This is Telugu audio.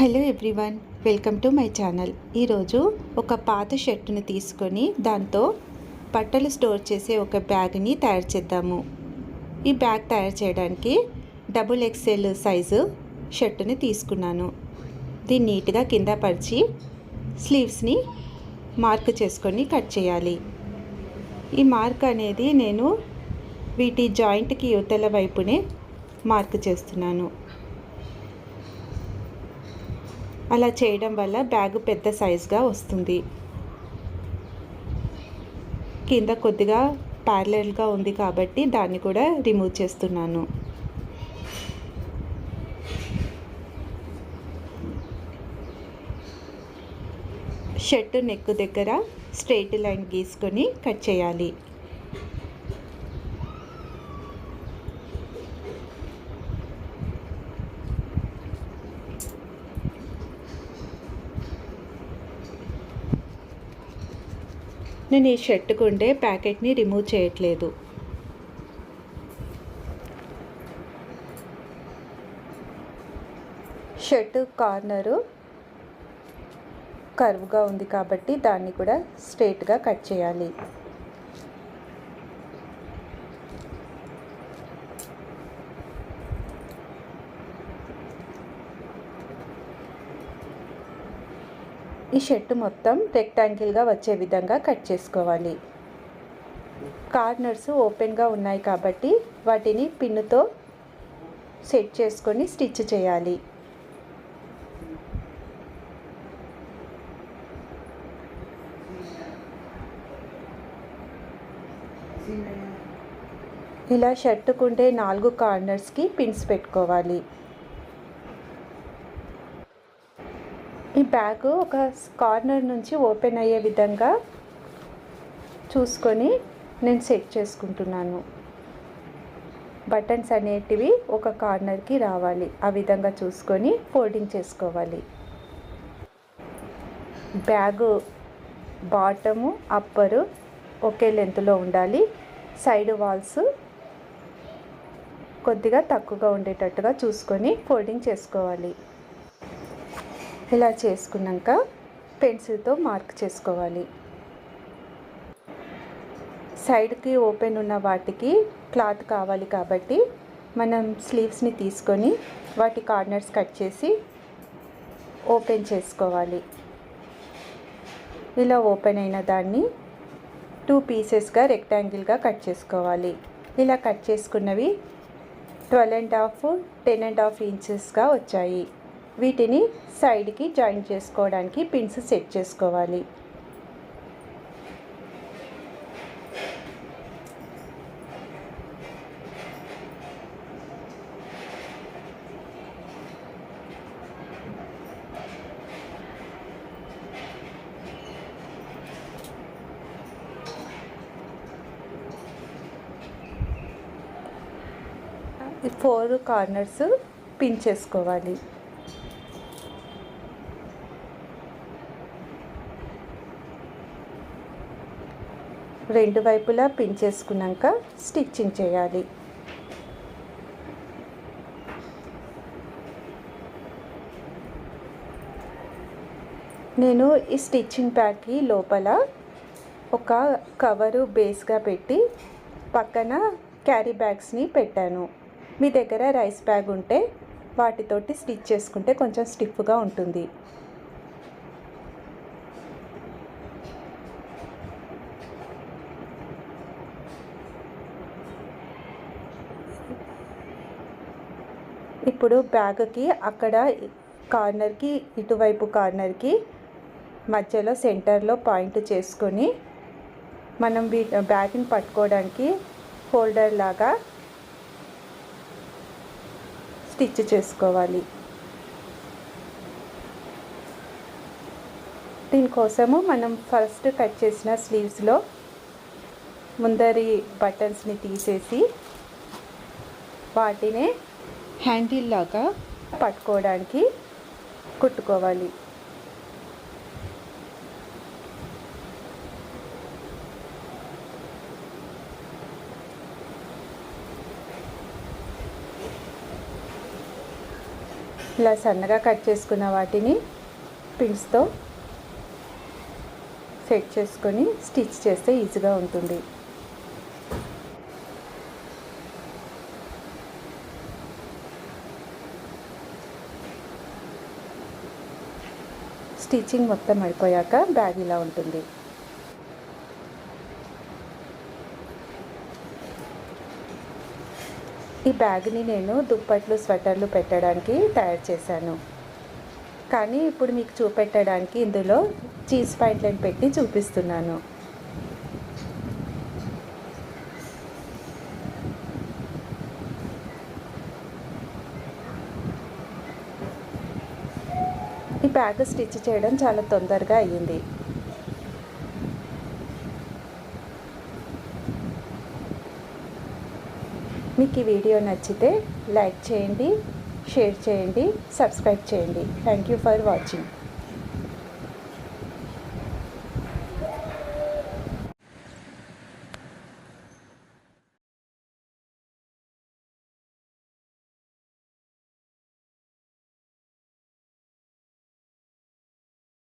Hello everyone welcome to my channel. ఈరోజు ఒక పాత షర్టుని తీసుకొని దాంతో బట్టలు స్టోర్ చేసే ఒక బ్యాగ్ని తయారు చేద్దాము. ఈ బ్యాగ్ తయారు చేయడానికి డబుల్ ఎక్స్ఎల్ సైజు షర్టుని తీసుకున్నాను. దీన్ని నీట్గా కింద పరిచి స్లీవ్స్ని మార్క్ చేసుకొని కట్ చేయాలి. ఈ మార్క్ అనేది నేను వీటి జాయింట్కి యువతల వైపునే మార్క్ చేస్తున్నాను. అలా చేయడం వల్ల బ్యాగ్ పెద్ద సైజ్గా వస్తుంది. కింద కొద్దిగా ప్యారలల్గా ఉంది కాబట్టి దాన్ని కూడా రిమూవ్ చేస్తున్నాను. షర్ట్ నెక్ దగ్గర స్ట్రైట్ లైన్ గీసుకొని కట్ చేయాలి. నేను ఈ షర్ట్కు ఉండే ప్యాకెట్ని రిమూవ్ చేయట్లేదు. షర్ట్ కార్నరు కర్వ్గా ఉంది కాబట్టి దాన్ని కూడా స్ట్రేట్గా కట్ చేయాలి. ఈ షర్ట్ మొత్తం రెక్టాంగిల్గా వచ్చే విధంగా కట్ చేసుకోవాలి. కార్నర్స్ ఓపెన్గా ఉన్నాయి కాబట్టి వాటిని పిన్నుతో సెట్ చేసుకొని స్టిచ్ చేయాలి. ఇలా షర్టుకుంటే నాలుగు కార్నర్స్కి పిన్స్ పెట్టుకోవాలి. ఈ బ్యాగ్ ఒక కార్నర్ నుంచి ఓపెన్ అయ్యే విధంగా చూసుకొని నేను సెట్ చేసుకుంటున్నాను. బటన్స్ అనేటివి ఒక కార్నర్కి రావాలి. ఆ విధంగా చూసుకొని ఫోల్డింగ్ చేసుకోవాలి. బ్యాగు బాటము అప్పరు ఒకే లెంత్లో ఉండాలి. సైడ్ వాల్స్ కొద్దిగా తక్కువగా ఉండేటట్టుగా చూసుకొని ఫోల్డింగ్ చేసుకోవాలి. ఇలా చేసుకున్నాక పెన్సిల్తో మార్క్ చేసుకోవాలి. సైడ్కి ఓపెన్ ఉన్న వాటికి క్లాత్ కావాలి కాబట్టి మనం స్లీవ్స్ని తీసుకొని వాటి కార్నర్స్ కట్ చేసి ఓపెన్ చేసుకోవాలి. ఇలా ఓపెన్ అయిన దాన్ని టూ పీసెస్గా రెక్టాంగిల్గా కట్ చేసుకోవాలి. ఇలా cut చేసుకున్నవి twelve and half ten and half ఇంచెస్గా వచ్చాయి. వీటిని సైడ్కి జాయిన్ చేసుకోవడానికి పిన్స్ సెట్ చేసుకోవాలి. ఫోర్ కార్నర్స్ పిన్ చేసుకోవాలి. రెండు వైపులా పిన్ చేసుకున్నాక స్టిచ్చింగ్ చేయాలి. నేను ఈ స్టిచ్చింగ్ ప్యాక్కి లోపల ఒక కవరు బేస్గా పెట్టి పక్కన క్యారీ బ్యాగ్స్ని పెట్టాను. మీ దగ్గర రైస్ బ్యాగ్ ఉంటే వాటితోటి స్టిచ్ చేసుకుంటే కొంచెం స్టిఫ్గా ఉంటుంది. ఇప్పుడు బ్యాగ్కి అక్కడ కార్నర్కి ఇటువైపు కార్నర్కి మధ్యలో సెంటర్లో పాయింట్ చేసుకొని మనం వీ బ్యాగ్ని పట్టుకోవడానికి హోల్డర్ లాగా స్టిచ్ చేసుకోవాలి. దీనికోసము మనం ఫస్ట్ కట్ చేసిన స్లీవ్స్లో ముందరి బటన్స్ని తీసేసి వాటినే హ్యాండిల్ లాగా పట్టుకోవడానికి కుట్టుకోవాలి. ఇలా సన్నగా కట్ చేసుకున్న వాటిని పిన్స్తో సెట్ చేసుకొని స్టిచ్ చేస్తే ఈజీగా ఉంటుంది. స్టిచ్చింగ్ మొత్తం అయిపోయాక బ్యాగ్ ఇలా ఉంటుంది. ఈ బ్యాగ్ని నేను దుప్పట్లు స్వెటర్లు పెట్టడానికి తయారు చేశాను. కానీ ఇప్పుడు మీకు చూపెట్టడానికి ఇందులో చీజ్ పాయింట్లను పెట్టి చూపిస్తున్నాను. బ్యాగ్ స్టిచ్ చేయడం చాలా తొందరగా అయ్యింది. మీకు ఈ వీడియో నచ్చితే లైక్ చేయండి షేర్ చేయండి సబ్స్క్రైబ్ చేయండి. Thank you for watching